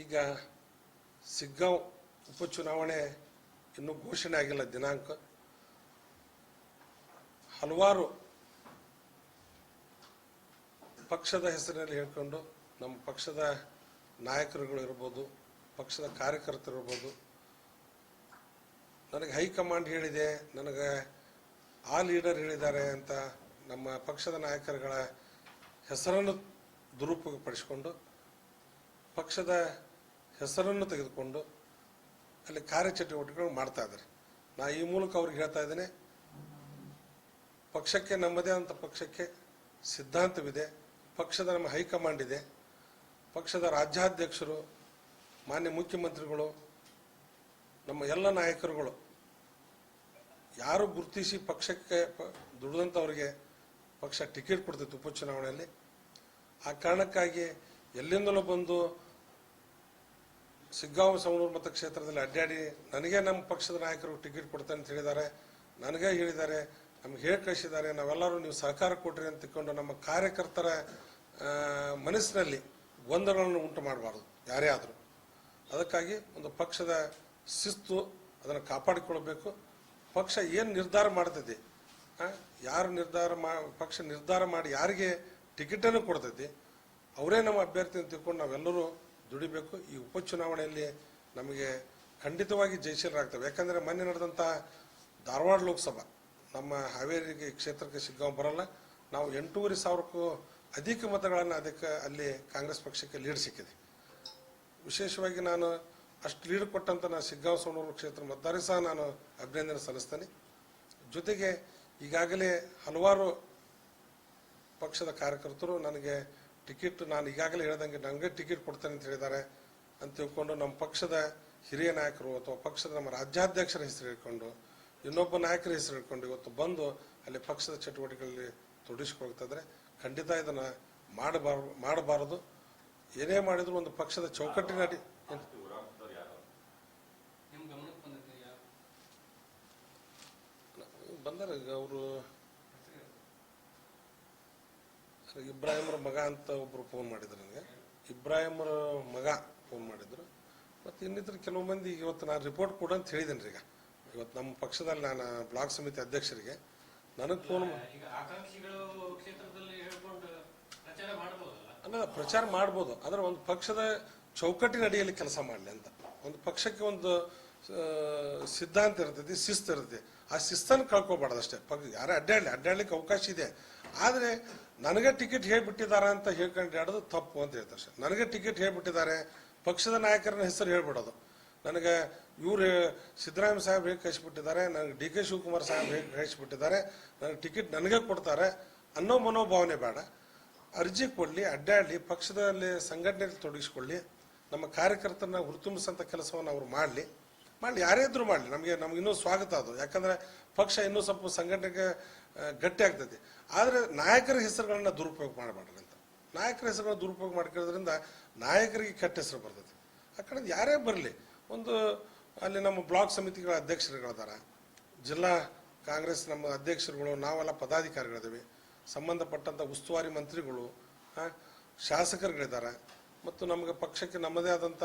ಈಗ ಸಿಗ್ಗಾಂವ್ ಉಪಚುನಾವಣೆ ಇನ್ನೂ ಘೋಷಣೆ ಆಗಿಲ್ಲ ದಿನಾಂಕ. ಹಲವಾರು ಪಕ್ಷದ ಹೆಸರಿನಲ್ಲಿ ಹೇಳ್ಕೊಂಡು ನಮ್ಮ ಪಕ್ಷದ ನಾಯಕರುಗಳು ಇರ್ಬೋದು, ಪಕ್ಷದ ಕಾರ್ಯಕರ್ತರು ಇರ್ಬೋದು, ನನಗೆ ಹೈಕಮಾಂಡ್ ಹೇಳಿದೆ, ನನಗೆ ಆ ಲೀಡರ್ ಹೇಳಿದ್ದಾರೆ ಅಂತ ನಮ್ಮ ಪಕ್ಷದ ನಾಯಕರುಗಳ ಹೆಸರನ್ನು ದುರುಪಯೋಗಪಡಿಸಿಕೊಂಡು ಪಕ್ಷದ ಹೆಸರನ್ನು ತೆಗೆದುಕೊಂಡು ಅಲ್ಲಿ ಕಾರ್ಯಚಟುವಟಿಕೆಗಳು ಮಾಡ್ತಾ ಇದ್ದಾರೆ. ನಾ ಈ ಮೂಲಕ ಅವ್ರಿಗೆ ಹೇಳ್ತಾ ಇದ್ದೇನೆ, ಪಕ್ಷಕ್ಕೆ ನಮ್ಮದೇ ಅಂತ ಪಕ್ಷಕ್ಕೆ ಸಿದ್ಧಾಂತವಿದೆ, ಪಕ್ಷದ ನಮ್ಮ ಹೈಕಮಾಂಡ್ ಇದೆ, ಪಕ್ಷದ ರಾಜ್ಯಾಧ್ಯಕ್ಷರು, ಮಾನ್ಯ ಮುಖ್ಯಮಂತ್ರಿಗಳು, ನಮ್ಮ ಎಲ್ಲ ನಾಯಕರುಗಳು, ಯಾರು ಗುರುತಿಸಿ ಪಕ್ಷಕ್ಕೆ ದುಡಿದಂಥವ್ರಿಗೆ ಪಕ್ಷ ಟಿಕೆಟ್ ಕೊಡ್ತಿತ್ತು ಉಪಚುನಾವಣೆಯಲ್ಲಿ, ಆ ಕಾರಣಕ್ಕಾಗಿ ಎಲ್ಲಿಂದಲೂ ಬಂದು ಸಿಗ್ಗಾಂವ ಸವಣೂರು ಮತಕ್ಷೇತ್ರದಲ್ಲಿ ಅಡ್ಡಾಡಿ ನನಗೆ ನಮ್ಮ ಪಕ್ಷದ ನಾಯಕರು ಟಿಕೆಟ್ ಕೊಡ್ತೇನೆ ಅಂತ ಹೇಳಿದ್ದಾರೆ. ನನಗೆ ಹೇಳಿದ್ದಾರೆ. ನಮ್ಗೆ ಹೇಳಿ ಕಳಿಸಿದ್ದಾರೆ. ನಾವೆಲ್ಲರೂ ನೀವು ಸಹಕಾರ ಕೊಟ್ರಿ ಅಂತ ತಿಳ್ಕೊಂಡು ನಮ್ಮ ಕಾರ್ಯಕರ್ತರ ಮನಸ್ಸಿನಲ್ಲಿ ಗೊಂದಲಗಳನ್ನು ಉಂಟು ಮಾಡಬಾರ್ದು, ಯಾರೇ ಆದರೂ. ಅದಕ್ಕಾಗಿ ಒಂದು ಪಕ್ಷದ ಶಿಸ್ತು ಅದನ್ನು ಕಾಪಾಡಿಕೊಳ್ಬೇಕು ಪಕ್ಷ ಏನು ನಿರ್ಧಾರ ಮಾಡ್ತೈತಿ? ಯಾರು ನಿರ್ಧಾರ ಮಾ, ಪಕ್ಷ ನಿರ್ಧಾರ ಮಾಡಿ ಯಾರಿಗೆ ಟಿಕೆಟನ್ನು ಕೊಡ್ತೈತಿ? ಅವರೇ ನಮ್ಮ ಅಭ್ಯರ್ಥಿ ಅಂತ ತಿಳ್ಕೊಂಡು ನಾವೆಲ್ಲರೂ ದುಡಿಬೇಕು, ಈ ಉಪಚುನಾವಣೆಯಲ್ಲಿ ನಮಗೆ ಖಂಡಿತವಾಗಿ ಜಯಶೀಲರಾಗ್ತವೆ ಯಾಕಂದರೆ ಮೊನ್ನೆ ನಡೆದಂಥ ಧಾರವಾಡ ಲೋಕಸಭಾ, ನಮ್ಮ ಹಾವೇರಿಗೆ ಕ್ಷೇತ್ರಕ್ಕೆ ಸಿಗ್ಗಾಂವ್ ಬರಲ್ಲ. ನಾವು ಎಂಟೂವರೆ ಸಾವಿರಕ್ಕೂ ಅಧಿಕ ಮತಗಳನ್ನು ಅದಕ್ಕೆ ಅಲ್ಲಿ ಕಾಂಗ್ರೆಸ್ ಪಕ್ಷಕ್ಕೆ ಲೀಡ್ ಸಿಕ್ಕಿದೆ. ವಿಶೇಷವಾಗಿ ನಾನು ಅಷ್ಟು ಲೀಡ್ ಕೊಟ್ಟಂತ ನಾನು ಸಿಗ್ಗಾಂವ್ ಸೋಣೂರು ಕ್ಷೇತ್ರ ಮತದಾರ ಸಹ ನಾನು ಅಭಿನಂದನೆ ಸಲ್ಲಿಸ್ತೇನೆ. ಜೊತೆಗೆ ಈಗಾಗಲೇ ಹಲವಾರು ಪಕ್ಷದ ಕಾರ್ಯಕರ್ತರು ನನಗೆ ಟಿಕೆಟ್ ನಾನು ಈಗಾಗಲೇ ಹೇಳ್ದಂಗೆ ನನಗೆ ಟಿಕೆಟ್ ಕೊಡ್ತೇನೆ ಅಂತ ಹೇಳಿದ್ದಾರೆ ಅಂತ ತಿಳ್ಕೊಂಡು ನಮ್ಮ ಪಕ್ಷದ ಹಿರಿಯ ನಾಯಕರು ಅಥವಾ ಪಕ್ಷದ ನಮ್ಮ ರಾಜ್ಯಾಧ್ಯಕ್ಷರ ಹೆಸರು ಹೇಳ್ಕೊಂಡು ಇನ್ನೊಬ್ಬ ನಾಯಕರ ಹೆಸರು ಹೇಳ್ಕೊಂಡು ಇವತ್ತು ಬಂದು ಅಲ್ಲಿ ಪಕ್ಷದ ಚಟುವಟಿಕೆಗಳಲ್ಲಿ ತೊಡಗಿಸ್ಕೊಳ್ತಾ ಇದ್ದಾರೆ. ಖಂಡಿತ ಇದನ್ನು ಮಾಡಬಾರ ಮಾಡಬಾರದು. ಏನೇ ಮಾಡಿದ್ರು ಒಂದು ಪಕ್ಷದ ಚೌಕಟ್ಟಿನ ಅಡಿ ಬಂದಾರ ಈಗ ಅವರು ಇಬ್ರಾಹಿಮರ ಮಗ ಅಂತ ಒಬ್ರು ಫೋನ್ ಮಾಡಿದ್ರು ನನಗೆ. ಇಬ್ರಾಹಿಮರ ಮಗ ಫೋನ್ ಮಾಡಿದ್ರು. ಮತ್ತು ಇನ್ನಿತರ ಕೆಲವು ಮಂದಿ ಇವತ್ತು ನಾನು ರಿಪೋರ್ಟ್ ಕೊಡು ಅಂತ ಹೇಳಿದ್ದೀನಿ ಈಗ. ಇವತ್ತು ನಮ್ಮ ಪಕ್ಷದಲ್ಲಿ ನಾನು ಬ್ಲಾಕ್ ಸಮಿತಿ ಅಧ್ಯಕ್ಷರಿಗೆ ನನಗೆ ಫೋನ್ ಅಲ್ಲ ಪ್ರಚಾರ ಮಾಡ್ಬೋದು. ಆದರೆ ಒಂದು ಪಕ್ಷದ ಚೌಕಟ್ಟಿನ ಅಡಿಯಲ್ಲಿ ಕೆಲಸ ಮಾಡಲಿ ಅಂತ. ಒಂದು ಪಕ್ಷಕ್ಕೆ ಒಂದು ಸಿದ್ಧಾಂತ ಇರ್ತೈತಿ, ಶಿಸ್ತು ಇರ್ತೈತಿ. ಆ ಶಿಸ್ತನ್ನು ಕಳ್ಕೊಬಾರ್ದು ಅಷ್ಟೇ. ಪಕ್ಷ ಯಾರೇ ಅಡ್ಡಾಡಲಿ, ಅಡ್ಡಾಡ್ಲಿಕ್ಕೆ ಅವಕಾಶ ಇದೆ. ಆದರೆ ನನಗೆ ಟಿಕೆಟ್ ಹೇಳಿಬಿಟ್ಟಿದ್ದಾರೆ ಅಂತ ಹೇಳ್ಕೊಂಡು ಆಡೋದು ತಪ್ಪು ಅಂತ ಹೇಳ್ತಾರೆ ನನಗೆ ಟಿಕೆಟ್ ಹೇಳಿಬಿಟ್ಟಿದ್ದಾರೆ, ಪಕ್ಷದ ನಾಯಕರನ್ನ ಹೆಸರು ಹೇಳ್ಬಿಡೋದು. ನನಗೆ ಇವರು ಸಿದ್ದರಾಮಯ್ಯ ಸಾಹೇಬ್ ಹೇಗೆ ಕಳಿಸ್ಬಿಟ್ಟಿದ್ದಾರೆ, ನನಗೆ ಡಿ ಕೆ ಶಿವಕುಮಾರ್ ಸಾಹೇಬ್ ಹೇಗೆ ಕಳಿಸ್ಬಿಟ್ಟಿದ್ದಾರೆ, ನನಗೆ ಟಿಕೆಟ್ ನನಗೆ ಕೊಡ್ತಾರೆ ಅನ್ನೋ ಮನೋಭಾವನೆ ಬೇಡ. ಅರ್ಜಿ ಕೊಡಲಿ, ಅಡ್ಡಾಡಲಿ, ಪಕ್ಷದಲ್ಲಿ ಸಂಘಟನೆಯಲ್ಲಿ ತೊಡಗಿಸ್ಕೊಳ್ಳಿ, ನಮ್ಮ ಕಾರ್ಯಕರ್ತರನ್ನ ಹುರಿತುಂಬಿಸಂತ ಕೆಲಸವನ್ನು ಅವರು ಮಾಡಲಿ. ಮಾಡಲಿ, ಯಾರೇ ಇದ್ರು ಮಾಡಲಿ. ನಮಗೆ, ನಮ್ಗೆ ಇನ್ನೂ ಸ್ವಾಗತ ಅದು. ಯಾಕಂದ್ರೆ ಪಕ್ಷ ಇನ್ನೂ ಸ್ವಲ್ಪ ಸಂಘಟನೆಗೆ ಗಟ್ಟಿ ಆಗ್ತೈತಿ ಆದರೆ ನಾಯಕರ ಹೆಸರುಗಳನ್ನ ದುರುಪಯೋಗ ಮಾಡಬಾರ್ದು ಅಂತ. ನಾಯಕರ ಹೆಸರುಗಳನ್ನ ದುರುಪಯೋಗ ಮಾಡ್ಕೊಳ್ಳೋದ್ರಿಂದ ನಾಯಕರಿಗೆ ಕೆಟ್ಟ ಹೆಸರು ಬರ್ತೈತಿ ಆ ಕಡೆ ಯಾರೇ ಬರಲಿ, ಒಂದು, ಅಲ್ಲಿ ನಮ್ಮ ಬ್ಲಾಕ್ ಸಮಿತಿಗಳ ಅಧ್ಯಕ್ಷರುಗಳಿದಾರ ಜಿಲ್ಲಾ ಕಾಂಗ್ರೆಸ್ ನಮ್ಮ ಅಧ್ಯಕ್ಷರುಗಳು, ನಾವೆಲ್ಲ ಪದಾಧಿಕಾರಿಗಳಿದ್ದೀವಿ. ಸಂಬಂಧಪಟ್ಟಂಥ ಉಸ್ತುವಾರಿ ಮಂತ್ರಿಗಳು ಶಾಸಕರುಗಳಿದ್ದಾರೆ. ಮತ್ತು ನಮಗೆ ಪಕ್ಷಕ್ಕೆ ನಮ್ಮದೇ ಆದಂಥ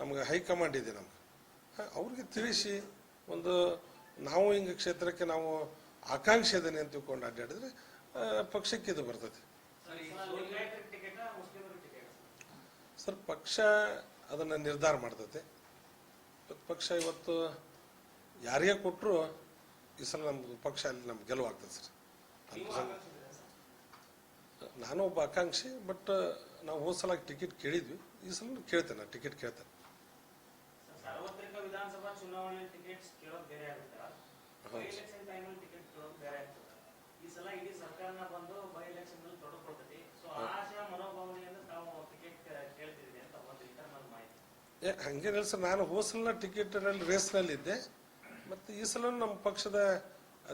ನಮಗೆ ಹೈಕಮಾಂಡ್ ಇದೆ ನಮ್ಗೆ. ಅವ್ರಿಗೆ ತಿಳಿಸಿ ಒಂದು ನಾವು ಹಿಂಗೆ ಕ್ಷೇತ್ರಕ್ಕೆ ನಾವು ಆಕಾಂಕ್ಷೆ ಇದ್ದೇನೆ ಅಂತ ತಿಳ್ಕೊಂಡು ಅಡ್ಡಾಡಿದ್ರೆ ಪಕ್ಷಕ್ಕೆ ಇದು ಬರ್ತದೆ. ಸರ್ ಪಕ್ಷ ಅದನ್ನು ನಿರ್ಧಾರ ಮಾಡ್ತೈತೆ ಪಕ್ಷ ಇವತ್ತು ಯಾರಿಗೆ ಕೊಟ್ಟರು ಈ ಸಲ ನಮ್ದು ಪಕ್ಷ ಅಲ್ಲಿ ನಮ್ಗೆ ಗೆಲುವಾಗ್ತದೆ ಸರ್? ನಾನು ಒಬ್ಬ ಆಕಾಂಕ್ಷಿ ಬಟ್ ನಾವು ಹೋದ ಸಲ ಟಿಕೆಟ್ ಕೇಳಿದ್ವಿ. ಈ ಸಲ ಕೇಳ್ತೇನೆ ಟಿಕೆಟ್ ಕೇಳ್ತೇನೆ. ಚುನಾವಣೆ ಟಿಕೆಟ್ ಕೇಳೋದು ಬೇರೆ ಆಗುತ್ತೆ. ಬೈ. ಎಲೆಕ್ಷನ್ ಟೈಮಲ್ಲಿ ಟಿಕೆಟ್ ಕೇಳೋದು ಬೇರೆ ಆಗ್ತದೆ ಈ ಸಲ ಇಡೀ ಸರ್ಕಾರನ ಬಂದು ಬೈ ಎಲೆಕ್ಷನ್ನಲ್ಲಿ ತೊಡಕೊಳ್ತೈತಿ ಸೊ ಆಶಾ ಮನೋಭಾವನೆಯಿಂದ ತಾವು ಟಿಕೆಟ್ ಕೇಳ್ತಿದ್ದೀರಿ ಅಂತ ಒಂದು ಈ ತರ ನನ್ನ ಮಾಹಿತಿ. ಏ ಹಂಗೇನಿಲ್ಲ ಸರ್ ನಾನು ಹೋಸಲ್ನ ಸಲ ಟಿಕೆಟ್ನಲ್ಲಿ ರೇಸ್ನಲ್ಲಿದ್ದೆ ಮತ್ತು ಈ ಸಲ ನಮ್ಮ ಪಕ್ಷದ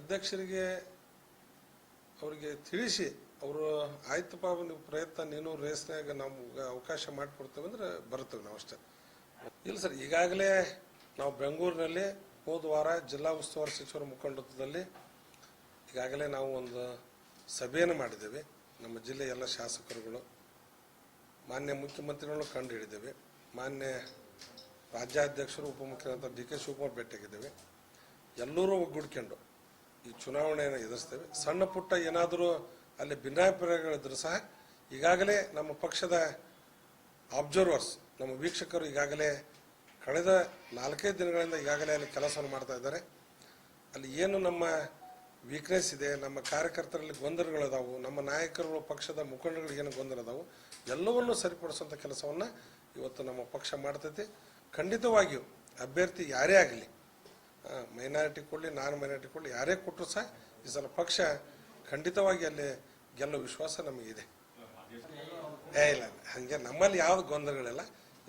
ಅಧ್ಯಕ್ಷರಿಗೆ ಅವರಿಗೆ ತಿಳಿಸಿ ಅವರು ಆಯ್ತಪ್ಪ ನೀವು ಪ್ರಯತ್ನ ನೀನು ರೇಸ್ನಾಗ ನಮ್ಗೆ ಅವಕಾಶ ಮಾಡಿಕೊಡ್ತೇವೆ ಅಂದ್ರೆ ಬರ್ತೇವೆ ನಾವು ಅಷ್ಟೇ ಇಲ್ಲ ಸರ್ ಈಗಾಗಲೇ ನಾವು ಬೆಂಗಳೂರಿನಲ್ಲಿ ಹೋದ ವಾರ ಜಿಲ್ಲಾ ಉಸ್ತುವಾರಿ ಸಚಿವರ ಮುಖಂಡತ್ವದಲ್ಲಿ ಈಗಾಗಲೇ ನಾವು ಒಂದು ಸಭೆಯನ್ನು ಮಾಡಿದ್ದೇವೆ. ನಮ್ಮ ಜಿಲ್ಲೆಯ ಎಲ್ಲ ಶಾಸಕರುಗಳು, ಮಾನ್ಯ ಮುಖ್ಯಮಂತ್ರಿಗಳು ಕಂಡು ಹಿಡಿದ್ದೇವೆ ಮಾನ್ಯ ರಾಜ್ಯಾಧ್ಯಕ್ಷರು ಉಪಮುಖ್ಯಮಂತ್ರಿ ಡಿ ಕೆ ಶಿವಕುಮಾರ್ ಭೇಟಿಯಾಗಿದ್ದೇವೆ. ಎಲ್ಲರೂ ಒಗ್ಗೂಡ್ಕೊಂಡು ಈ ಚುನಾವಣೆಯನ್ನು ಎದುರಿಸ್ತೇವೆ. ಸಣ್ಣ ಪುಟ್ಟ ಏನಾದರೂ ಅಲ್ಲಿ ಭಿನ್ನಾಭಿಪ್ರಾಯಗಳಿದ್ರೂ ಸಹ ಈಗಾಗಲೇ ನಮ್ಮ ಪಕ್ಷದ ಅಬ್ಸರ್ವರ್ಸ್ ನಮ್ಮ ವೀಕ್ಷಕರು ಈಗಾಗಲೇ ಕಳೆದ ನಾಲ್ಕೈದು ದಿನಗಳಿಂದ ಈಗಾಗಲೇ ಅಲ್ಲಿ ಕೆಲಸವನ್ನು ಮಾಡ್ತಾ ಇದ್ದಾರೆ. ಅಲ್ಲಿ ಏನು ನಮ್ಮ ವೀಕ್ನೆಸ್ ಇದೆ, ನಮ್ಮ ಕಾರ್ಯಕರ್ತರಲ್ಲಿ ಗೊಂದಲಗಳಿದಾವು, ನಮ್ಮ ನಾಯಕರುಗಳು ಪಕ್ಷದ ಮುಖಂಡಗಳಿಗೆ ಏನು ಗೊಂದಲ ಅದಾವು ಎಲ್ಲವನ್ನೂ ಸರಿಪಡಿಸುವಂಥ ಕೆಲಸವನ್ನು ಇವತ್ತು ನಮ್ಮ ಪಕ್ಷ ಮಾಡ್ತೈತಿ. ಖಂಡಿತವಾಗಿಯೂ ಅಭ್ಯರ್ಥಿ ಯಾರೇ ಆಗಲಿ ಮೈನಾರಿಟಿ ಕೊಡಲಿ ನಾನ್ ಮೈನಾರಿಟಿ ಕೊಡಲಿ, ಯಾರೇ ಕೊಟ್ಟರು ಸಹ ಈ ಸಲ ಪಕ್ಷ ಖಂಡಿತವಾಗಿ ಅಲ್ಲಿ ಗೆಲ್ಲೋ ವಿಶ್ವಾಸ ನಮಗಿದೆ. ಏ, ಇಲ್ಲ. ಹಂಗೆ ನಮ್ಮಲ್ಲಿ ಯಾವ ಗೊಂದಲಗಳಿಲ್ಲ.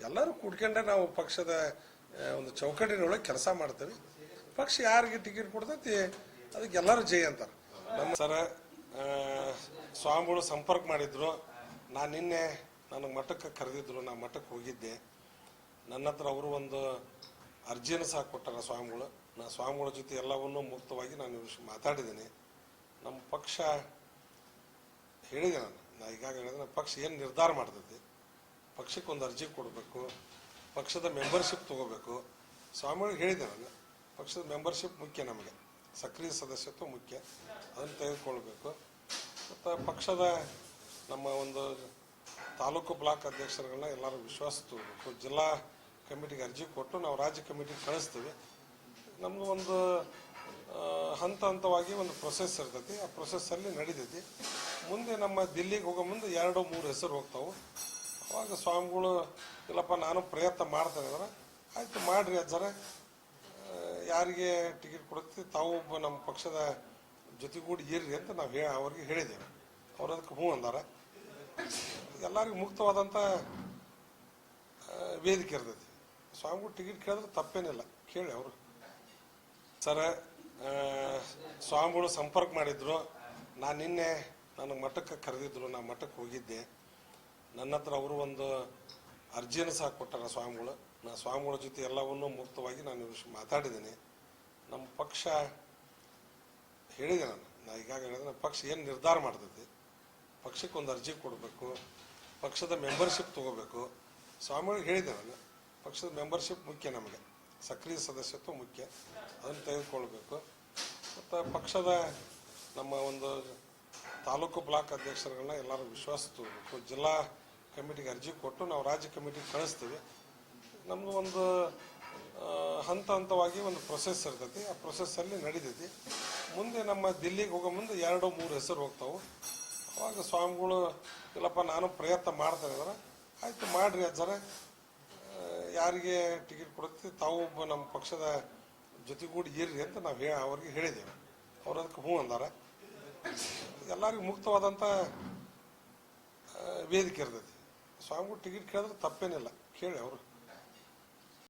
ಎಲ್ಲರೂ ಕೂಡ್ಕೊಂಡೆ ನಾವು ಪಕ್ಷದ ಒಂದು ಚೌಕಟ್ಟಿನೊಳಗೆ ಕೆಲಸ ಮಾಡ್ತೇವೆ. ಪಕ್ಷ ಯಾರಿಗೆ ಟಿಕೆಟ್ ಕೊಡ್ತೈತಿ, ಅದಕ್ಕೆ ಎಲ್ಲರೂ ಜೈ ಅಂತಾರೆ. ನಮ್ಮ ಸರ ಸ್ವಾಮಿಗಳು ಸಂಪರ್ಕ ಮಾಡಿದ್ರು. ನಾನು ನಿನ್ನೆ ನನಗೆ ಮಠಕ್ಕೆ ಕರೆದಿದ್ರು, ನಾ ಮಠಕ್ಕೆ ಹೋಗಿದ್ದೆ. ನನ್ನ ಹತ್ರ ಅವರು ಒಂದು ಅರ್ಜಿಯನ್ನು ಸಹ ಕೊಟ್ಟಾರ ಸ್ವಾಮಿಗಳು. ನಾ ಸ್ವಾಮಿಗಳ ಜೊತೆ ಎಲ್ಲವನ್ನೂ ಮುಕ್ತವಾಗಿ ನಾನು ಮಾತಾಡಿದ್ದೀನಿ. ನಮ್ಮ ಪಕ್ಷ ಹೇಳಿದೆ ನಾನು. ನಾ ಈಗಾಗಲೇ ಹೇಳಿದೆ, ನಮ್ಮ ಪಕ್ಷ ಏನು ನಿರ್ಧಾರ ಮಾಡ್ತೈತಿ? ಪಕ್ಷಕ್ಕೆ ಒಂದು ಅರ್ಜಿ ಕೊಡಬೇಕು, ಪಕ್ಷದ ಮೆಂಬರ್ಶಿಪ್ ತಗೋಬೇಕು. ಸ್ವಾಮಿಗಳಿಗೆ ಹೇಳಿದೆ ನಾನು ಪಕ್ಷದ ಮೆಂಬರ್ಶಿಪ್ ಮುಖ್ಯ ನಮಗೆ. ಸಕ್ರಿಯ ಸದಸ್ಯತ್ವ ಮುಖ್ಯ. ಅದನ್ನು ತೆಗೆದುಕೊಳ್ಬೇಕು. ಮತ್ತು ಪಕ್ಷದ ನಮ್ಮ ಒಂದು ತಾಲೂಕು ಬ್ಲಾಕ್ ಅಧ್ಯಕ್ಷರುಗಳನ್ನ ಎಲ್ಲರೂ ವಿಶ್ವಾಸ ತಗೋಬೇಕು. ಜಿಲ್ಲಾ ಕಮಿಟಿಗೆ ಅರ್ಜಿ ಕೊಟ್ಟು ನಾವು ರಾಜ್ಯ ಕಮಿಟಿಗೆ ಕಳಿಸ್ತೀವಿ. ನಮ್ದು ಒಂದು ಹಂತ ಹಂತವಾಗಿ ಒಂದು ಪ್ರೊಸೆಸ್ ಇರ್ತೈತಿ. ಆ ಪ್ರೊಸೆಸ್ಸಲ್ಲಿ ನಡೀತೈತಿ. ಮುಂದೆ ನಮ್ಮ ದಿಲ್ಲಿಗೆ ಹೋಗೋ ಮುಂದೆ ಎರಡು ಮೂರು ಹೆಸರು ಹೋಗ್ತಾವೆ. ಅವಾಗ ಸ್ವಾಮಿಗಳು, ಇಲ್ಲಪ್ಪ, ನಾನು ಪ್ರಯತ್ನ ಮಾಡ್ತೇನೆ ಅಂದ್ರೆ, ಆಯ್ತು ಮಾಡ್ರಿ ಅಜ್ಜರ. ಯಾರಿಗೆ ಟಿಕೆಟ್ ಕೊಡುತ್ತೆ ತಾವು ಒಬ್ಬ ನಮ್ಮ ಪಕ್ಷದ ಜೊತೆಗೂಡಿ ಇರ್ರಿ ಅಂತ ನಾವು ಹೇಳಿ ಅವ್ರಿಗೆ ಹೇಳಿದ್ದೇವೆ ಅವ್ರು ಅದಕ್ಕೆ ಹ್ಞೂ ಅಂದಾರ. ಎಲ್ಲರಿಗೂ ಮುಕ್ತವಾದಂಥ ವೇದಿಕೆ ಇರ್ತೈತಿ. ಸ್ವಾಮಿಗಳು ಟಿಕೆಟ್ ಕೇಳಿದ್ರೆ ತಪ್ಪೇನಿಲ್ಲ. ಕೇಳಿ ಅವರು. ಸರ ಸ್ವಾಮಿಗಳು ಸಂಪರ್ಕ ಮಾಡಿದ್ರು. ನಾನು ನಿನ್ನೆ ನನಗೆ ಮಠಕ್ಕೆ ಕರೆದಿದ್ರು ನಾನು ಮಠಕ್ಕೆ ಹೋಗಿದ್ದೆ. ನನ್ನ ಹತ್ರ ಅವರು ಒಂದು ಅರ್ಜಿಯನ್ನು ಸಹ ಕೊಟ್ಟಾರ ಸ್ವಾಮಿಗಳು. ನಾ ಸ್ವಾಮಿಗಳ ಜೊತೆ ಎಲ್ಲವನ್ನೂ ಮುಕ್ತವಾಗಿ ನಾನು ಮಾತಾಡಿದ್ದೀನಿ. ನಮ್ಮ ಪಕ್ಷ ಹೇಳಿದೆ ನಾನು. ನಾ ಈಗಾಗಲೇ ಹೇಳಿದ್ರೆ ಪಕ್ಷ ಏನು ನಿರ್ಧಾರ ಮಾಡ್ತೈತಿ? ಪಕ್ಷಕ್ಕೆ ಒಂದು ಅರ್ಜಿ ಕೊಡಬೇಕು, ಪಕ್ಷದ ಮೆಂಬರ್ಶಿಪ್ ತಗೋಬೇಕು. ಸ್ವಾಮಿಗಳಿಗೆ ಹೇಳಿದೆ ನಾನು, ಪಕ್ಷದ ಮೆಂಬರ್ಶಿಪ್ ಮುಖ್ಯ ನಮಗೆ. ಸಕ್ರಿಯ ಸದಸ್ಯತ್ವ ಮುಖ್ಯ. ಅದನ್ನು ತೆಗೆದುಕೊಳ್ಬೇಕು. ಮತ್ತು ಪಕ್ಷದ ನಮ್ಮ ಒಂದು ತಾಲೂಕು ಬ್ಲಾಕ್ ಅಧ್ಯಕ್ಷರುಗಳನ್ನ ಎಲ್ಲರೂ ವಿಶ್ವಾಸ ತಗೋಬೇಕು ಜಿಲ್ಲಾ ಕಮಿಟಿಗೆ ಅರ್ಜಿ ಕೊಟ್ಟು ನಾವು ರಾಜ್ಯ ಕಮಿಟಿಗೆ ಕಳಿಸ್ತೀವಿ. ನಮ್ಗೆ ಒಂದು ಹಂತ ಹಂತವಾಗಿ ಒಂದು ಪ್ರೊಸೆಸ್ ಇರ್ತೈತಿ. ಆ ಪ್ರೊಸೆಸ್ಸಲ್ಲಿ ನಡೀತೈತಿ. ಮುಂದೆ ನಮ್ಮ ದಿಲ್ಲಿಗೆ ಹೋಗೋ ಮುಂದೆ ಎರಡು, ಮೂರು ಹೆಸರು ಹೋಗ್ತಾವೆ. ಅವಾಗ ಸ್ವಾಮಿಗಳು, ಇಲ್ಲಪ್ಪ, ನಾನು ಪ್ರಯತ್ನ ಮಾಡ್ತೇನೆ ಅಂದ್ರೆ, ಆಯ್ತು ಮಾಡಿರಿ ಅಜ್ಜರ. ಯಾರಿಗೆ ಟಿಕೆಟ್ ಕೊಡುತ್ತೆ, ತಾವು ಒಬ್ಬ ನಮ್ಮ ಪಕ್ಷದ ಜೊತೆಗೂಡಿ ಇರ್ರಿ ಅಂತ ನಾವು ಹೇಳಿ ಅವ್ರಿಗೆ ಹೇಳಿದ್ದೇವೆ. ಅವ್ರು ಅದಕ್ಕೆ ಹ್ಞೂ ಅಂದಾರ. ಎಲ್ಲರಿಗೂ ಮುಕ್ತವಾದಂಥ ವೇದಿಕೆ ಇರ್ತೈತಿ. ಸ್ವಾಮಿಗಳು ಟಿಕೆಟ್ ಕೇಳಿದ್ರೆ ತಪ್ಪೇನಿಲ್ಲ. ಕೇಳಿ ಅವರು.